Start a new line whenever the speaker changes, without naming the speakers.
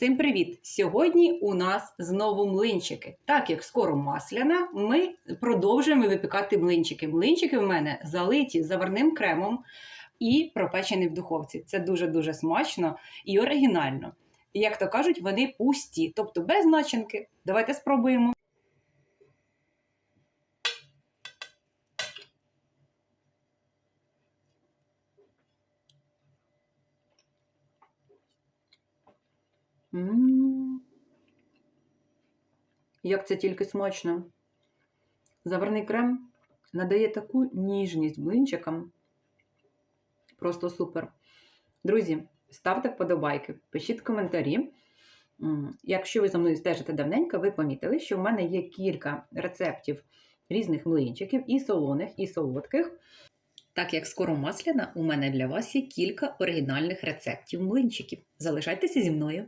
Всім привіт! Сьогодні у нас знову млинчики. Так як скоро масляна, ми продовжуємо випікати млинчики. Млинчики в мене залиті заварним кремом і пропечені в духовці. Це дуже-дуже смачно і оригінально. Як то кажуть, вони пусті, тобто без начинки. Давайте спробуємо. Як це тільки смачно. Заварний крем надає таку ніжність блинчикам. Просто супер. Друзі, ставте вподобайки, пишіть коментарі. Якщо ви за мною стежите давненько, ви помітили, що в мене є кілька рецептів різних млинчиків, і солоних, і солодких. Так як скоро масляна, у мене для вас є кілька оригінальних рецептів млинчиків. Залишайтеся зі мною.